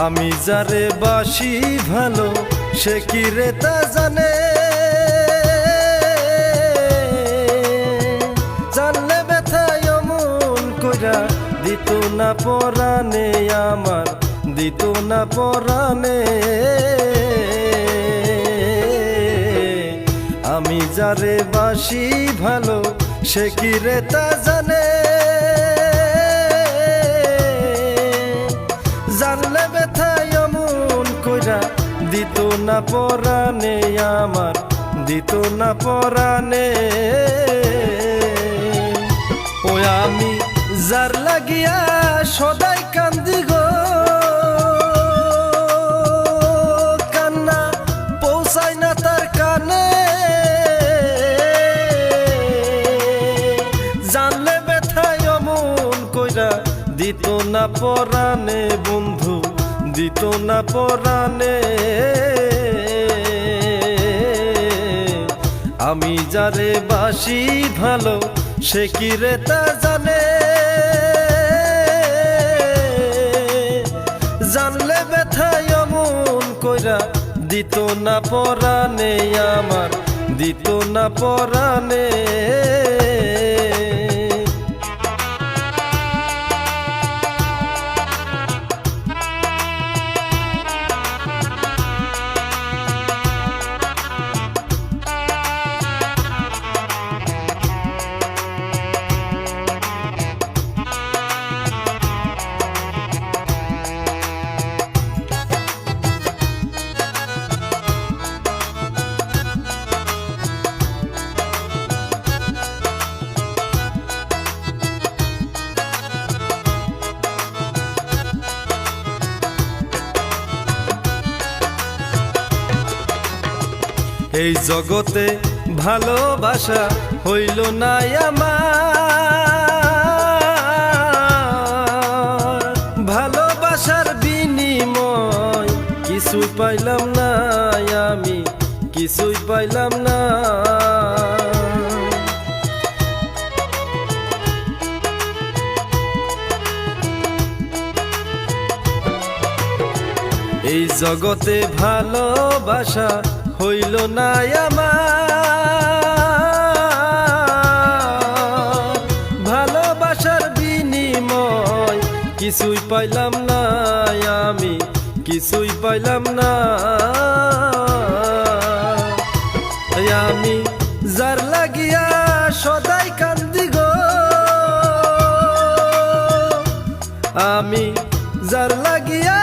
আমি যারে বাসি ভালো, সে কি রে তা জানে? জানলে ব্যথায় অমন কইরা দিত না পরাণে আমার, দিত না পরাণে। আমি যারে বাসি ভালো, সে কি রে তা জানে? দিত না পরাণে আমার, দিত না পরাণে। ও আমি যার লাগিয়া সদাই কান্দি গো। কান্না পৌঁছায় না তার কানে। জানলে ব্যথায় অমন কইরা দিত না পরাণে বন্ধু। দিত না পরাণে। আমি যারে বাসি ভালো, সে কি তা জানে। জানলে ব্যথায় অমন কইরা, দিত না পরাণে আমার, দিত না পরাণে। এই জগতে ভালোবাসা হইল না আমার। ভালোবাসার বিনিময় কিছুই পাইলাম না আমি, কিছুই পাইলাম না। এই জগতে ভালোবাসা হইল না আমার। ভালোবাসার বিনিময় কিছুই পাইলাম না আমি, কিছুই পাইলাম না আমি যার লাগিয়া সদাই কান্দি গো। আমি যার লাগিয়া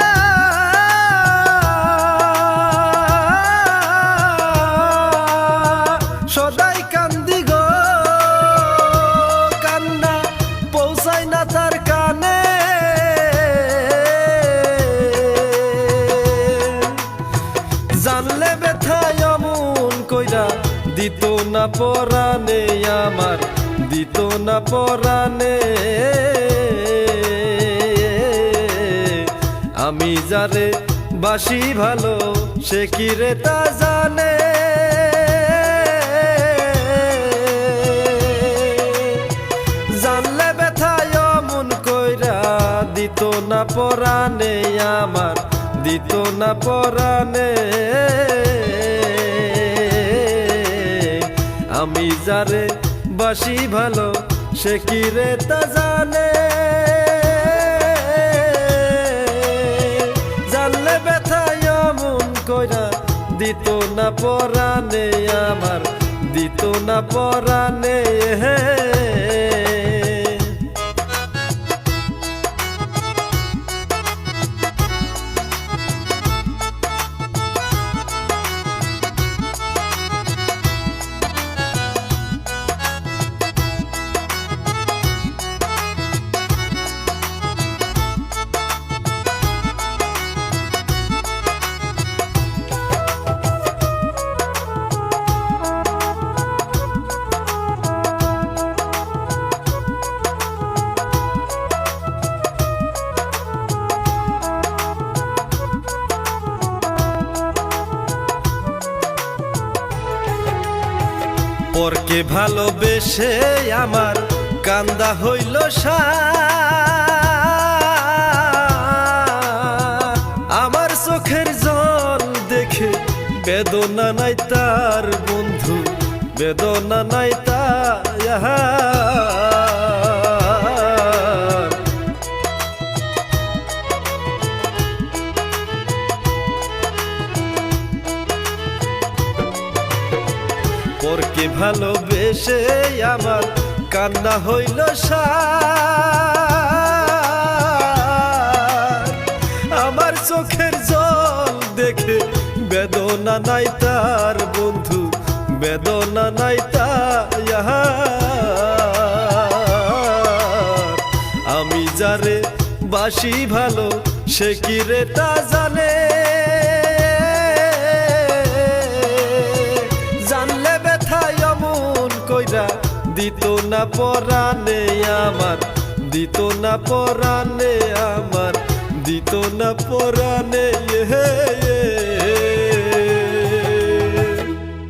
না পরাণে আমার, দিত না পরাণে। আমি যারে বাসি ভালো, সে কি রে তা জানে। জানলে ব্যথায় মন কইরা, দিত না পরাণে আমার, দিত না পরাণে। আমি যারে বাসি ভালো, সে কি রে তা জানে? জানলে ব্যথায় অমন কইরা দিত না পরানে আমার, দিত না পরানে হে পরকে ভালোবেসে আমার কান্দা হইল আমার চোখের জল দেখে বেদনা নাই তার বন্ধু, বেদনা নাই তা পরকে ভালোবেসে আমার কান্না হইল আমার চোখের জল দেখে বেদনা নাই তার বন্ধু, বেদনা নাই আমি যারে বাসি ভালো, সে কি রে তা জানে? দিত না পরানে আমার দিত না পরানে আমার দিত না পরানে হে